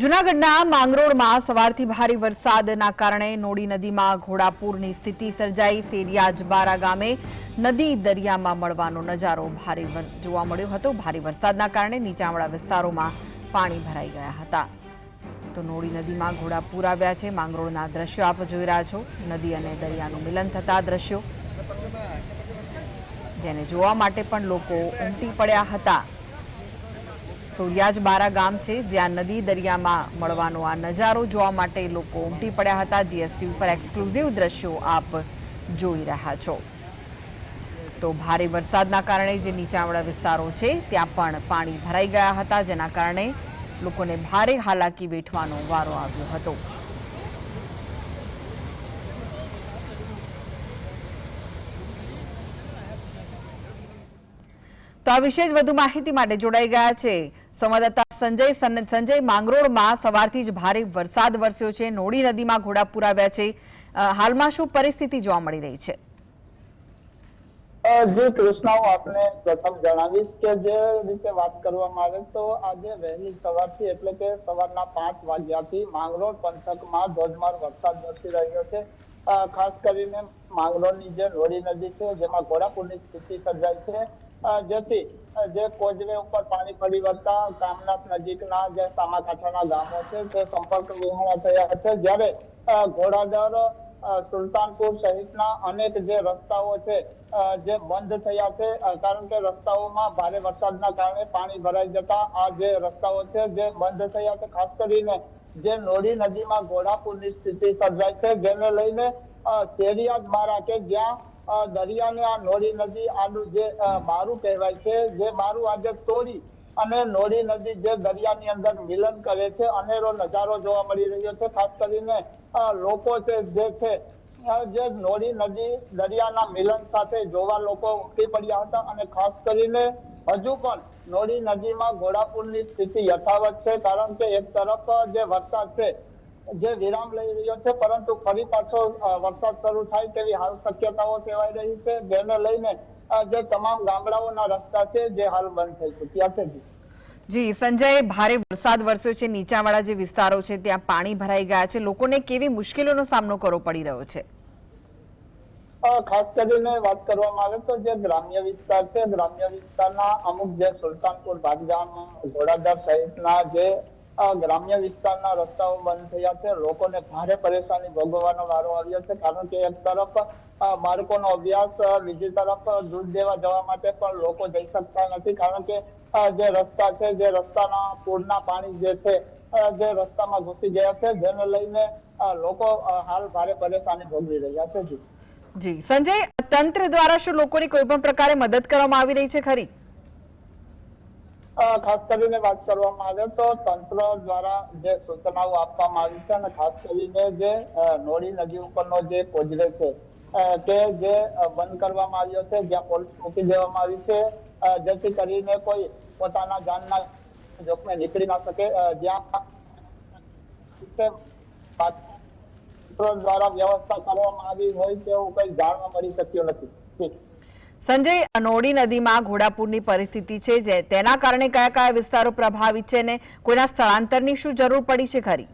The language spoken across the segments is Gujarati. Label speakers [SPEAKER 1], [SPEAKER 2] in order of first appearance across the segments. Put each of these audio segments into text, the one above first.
[SPEAKER 1] જૂનાગઢના માંગરોળમાં સવારથી ભારે વરસાદના કારણે નોડી નદીમાં ઘોડાપૂરની સ્થિતિ સર્જાઈ. સેરિયાજબારા ગામે નદી દરિયામાં મળવાનો નજારો ભારે જોવા મળ્યો હતો. ભારે વરસાદના કારણે નીચાણવાળા વિસ્તારોમાં પાણી ભરાઈ ગયા હતા. તો નોડી નદીમાં ઘોડાપૂર આવ્યા છે. માંગરોળના દ્રશ્યો આપ જોઈ રહ્યા છો. નદી અને દરિયાનું મિલન થતા દ્રશ્યો. જેને જોવા માટે પણ લોકો ઉમટી પડ્યા હતા. સૂર્યાજ બારા ગામ છે જ્યાં નદી દરિયામાં મળવાનો આ નજારો જોવા માટે લોકો ઉમટી પડ્યા હતા. જીએસટી ઉપર એક્સક્લુઝિવ દ્રશ્યો આપ જોઈ રહ્યા છો. તો ભારે વરસાદના કારણે જે નીચાણવાળા વિસ્તારો છે, ત્યાં પણ પાણી ભરાઈ ગયા હતા, જેના કારણે લોકોને ભારે હાલાકી વેઠવાનો વારો આવ્યો હતો. તો આ વિશે વધુ માહિતી માટે જોડાઈ ગયા છે. સંવાદદાતા સંજય સંજય માંગરોળમાં સવારથી જ ભારે વરસાદ વરસ્યો છે. નોડી નદીમાં ઘોડાપૂર આવ્યા છે. હાલમાં શું પરિસ્થિતિ જોવા મળી રહી છે?
[SPEAKER 2] જી કૃષ્ણા હું આપને પ્રથમ જણાવીશ કે જે રીતે વાત કરવામાં આવે તો આજે વહેલી સવારથી એટલે કે સવારના પાંચ વાગ્યાથી માંગરોળ પંથકમાં ધોધમાર વરસાદ વરસી રહ્યો છે. ખાસ કરીને માંગરોળની જે નોડી નદી છે, જેમાં ઘોડાપુરની સ્થિતિ સર્જાઈ છે. જેથી જે કોજવે ઉપર પાણી ફરી વળતા કામનાથ નજીકના જે સામાકાંઠાના ગામો છે, તે સંપર્ક વિહોણા થયા છે. જ્યારે ઘોડાધર સુલતાનપુર સહિતના અનેક જે રસ્તાઓ છે જે બંધ થયા છે કારણ કે રસ્તાઓમાં ભારે વરસાદના કારણે પાણી ભરાઈ જતા આ જે રસ્તાઓ છે, જે બંધ થયા છે, ખાસ કરીને જે નોડી નદીમાં ઘોડાપુરની સ્થિતિ સર્જાય છે, જેને લઈને શેરિયા દ્વારા કે જ્યાં દરિયાને આ નોડી નદી આનું જે બારું કહેવાય છે, જે બારું આજે તોડી અને નોડી નદી જે દરિયાની અંદર મિલન કરે છે, અનેરો નજારો જોવા મળી રહ્યો છે, ખાસ કરીને લોકો છે, જે છે જે નોરી નદી દરિયાના મિલન સાથે જોવા લોકો ઉમટી પડ્યા હતા અને ખાસ કરીને હજુ પણ નોડી નદીમાં ઘોડાપુરની સ્થિતિ યથાવત છે, કારણ કે એક તરફ જે વરસાદ છે જે વિરામ લઈ રહ્યો છે પરંતુ ફરી પાછો વરસાદ શરૂ થાય તેવી હાલ શક્યતાઓ સેવાઈ રહી છે જેને લઈને જે તમામ ગામડાઓના રસ્તા છે જે હાલ બંધ થઈ ચૂક્યા છે જી.
[SPEAKER 1] સંજય ભારે વરસાદ વરસ્યો છે નીચાવાળા જે વિસ્તારો છે ત્યાં પાણી ભરાઈ ગયા છે લોકોને કેવી મુશ્કેલીઓનો સામનો કરવો પડી રહ્યો છે
[SPEAKER 2] ખાસ કરીને વાત કરવામાં આવે તો જે ગ્રામ્ય વિસ્તાર છે ગ્રામ્ય વિસ્તારના અમુક જે સુલતાનપુર ભાટગામ ઘોડાધાર સહિતના જે ગ્રામ્ય વિસ્તારના રસ્તાઓ બંધ થયા છે. લોકોને ભારે પરેશાની ભોગવવાનો વારો આવ્યો છે, કારણ કે એક તરફ બાળકોનો અભ્યાસ બીજી તરફ, દૂધ દેવા જવા માટે પણ લોકો જઈ શકતા નથી, કારણ કે જે રસ્તા છે, જે રસ્તાના પૂરના પાણી જે છે જે રસ્તામાં ઘૂસી ગયા છે, જેને લઈને લોકો હાલ ભારે પરેશાની ભોગવી રહ્યા છે. જી.
[SPEAKER 1] જી. સંજય, તંત્ર દ્વારા શું લોકોની કોઈ પણ પ્રકારે મદદ કરવામાં આવી રહી છે ખરી?
[SPEAKER 2] ખાસ કરીને વાત કરવામાં આવે તો તંત્ર દ્વારા જે સૂચનાઓ આપવામાં આવી છે અને ખાસ કરીને જે નોડી નદી ઉપરનો જે કોજરે છે કે જે બંધ કરવામાં આવ્યો છે, જ્યાં પોલીસ મૂકી દેવામાં આવી છે જેથી કરીને કોઈ પોતાના જાનના જોખમે નીકળી ના શકે જ્યાં દ્વારા વ્યવસ્થા કરવામાં આવી હોય તેવું કઈ જાણવા મળી શક્યું નથી.
[SPEAKER 1] સંજય નોડી નદીમાં ઘોડાપૂરની પરિસ્થિતિ છે જે તેના કારણે કયા કયા વિસ્તારો પ્રભાવિત છે ને કોઈના સ્થળાંતરની શું જરૂર પડી છે ખરી?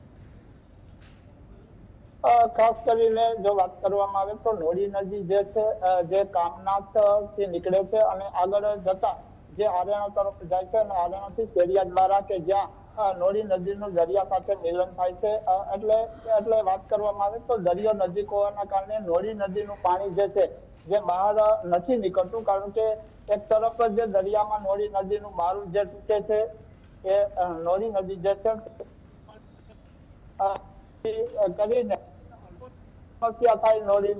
[SPEAKER 2] ખાસ કરીને જો વાત કરવામાં આવે તો નોડી નદી જે છે જે કામનાથથી નીકળે છે અને આગળ જતા જે આરણા તરફ જાય છે અને હરિયાણાથી શેરિયા દ્વારા કે જ્યાં નોડી નદીનું દરિયા સાથે મિલન થાય છે. એટલે એટલે વાત કરવામાં આવે તો દરિયો નજીક હોવાના કારણે નોડી નદીનું પાણી જે છે, જે બહાર નથી નીકળતું, કારણ કે એક તરફ જે દરિયામાં નોડી નદીનું બારું જે તૂટે છે, એ નોડી નદી જે છે કરીને નોડી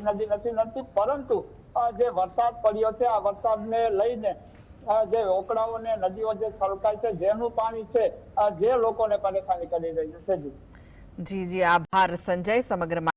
[SPEAKER 2] નદી નથી નડતી, પરંતુ જે વરસાદ પડ્યો છે, આ વરસાદને લઈને જે ઓકડાઓ ને નદીઓ જે છલકાય છે, જેનું પાણી છે જે લોકોને પરેશાની કરી રહ્યું છે
[SPEAKER 1] જી. જી આભાર સંજય સમગ્ર